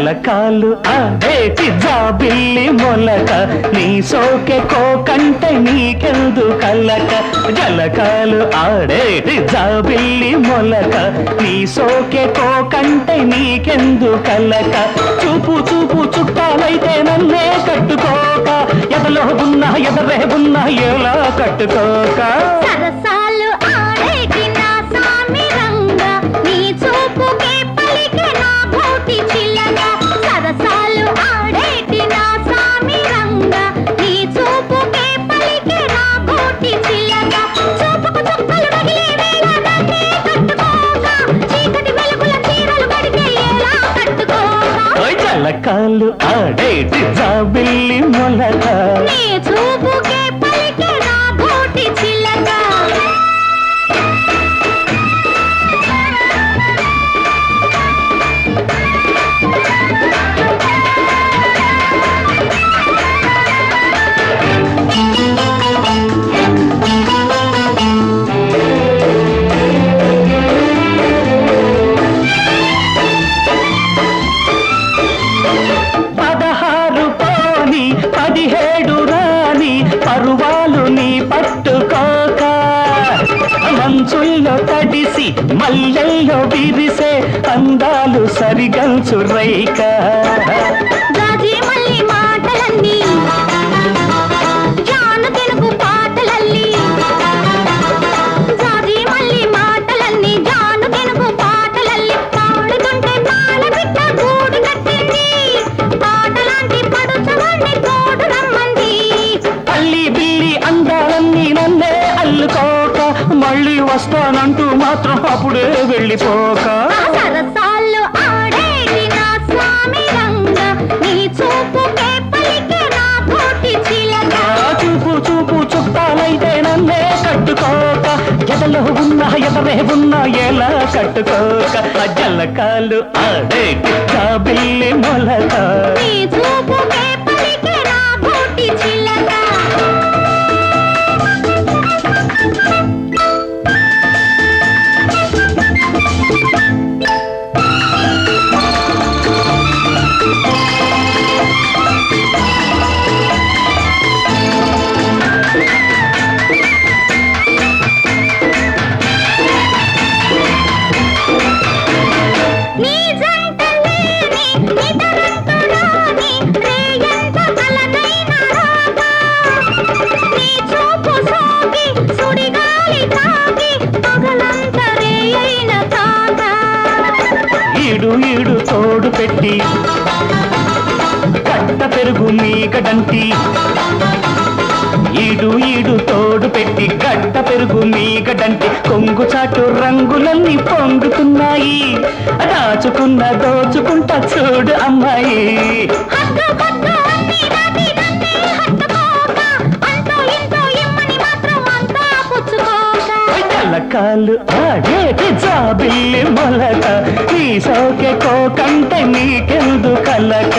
జలకాలు అదేటి జాబిల్లి మొలక. నీ సోకె కోకంటే నీకెందు కలక? జలకాలు ఆడేటి జాబిల్లి మొలక. నీ సోకె కోకంటే నీకెందు కలక? చూపు చూపు చుట్టాలైతే నన్నే కట్టుకోక. ఎదలో ఉన్నా ఎదరే ఉన్నా ఎలా కట్టుకోక? సరసా కాలు ఆడేటి జాబిల్లి మొలక. నీ చూపుకే మంచుల్లో తడిసి మల్లెల్లో విరిసే అందాలు సరిగంచు రైకా వస్తానంటూ మాత్రం అప్పుడే వెళ్ళిపోక. నా స్వామి రంగ. నీ నా చిలక. చూపు చూపు చుట్టాలైతే నన్నే కట్టుకోక. ఎదలో ఉన్న ఎదరే ఉన్న ఎలా కట్టుకోక. జలకాలు ఆడేటి కాబిల్లి మొలక. నీ ఈడు ఈడు తోడు పెట్టి కట్ట పెరుగు మీకడంటి. ఈడు ఈడు తోడు పెట్టి కట్ట పెరుగు మీకడంటి. కొంగు చాటు రంగులన్నీ పొంగుతున్నాయి దాచుకున్న దోచుకుంటా చూడు అమ్మాయి. నాటకాలు ఆడేటి జాబిల్లి మొలక. నీ సోకె కోకంటే నీకెందు కలక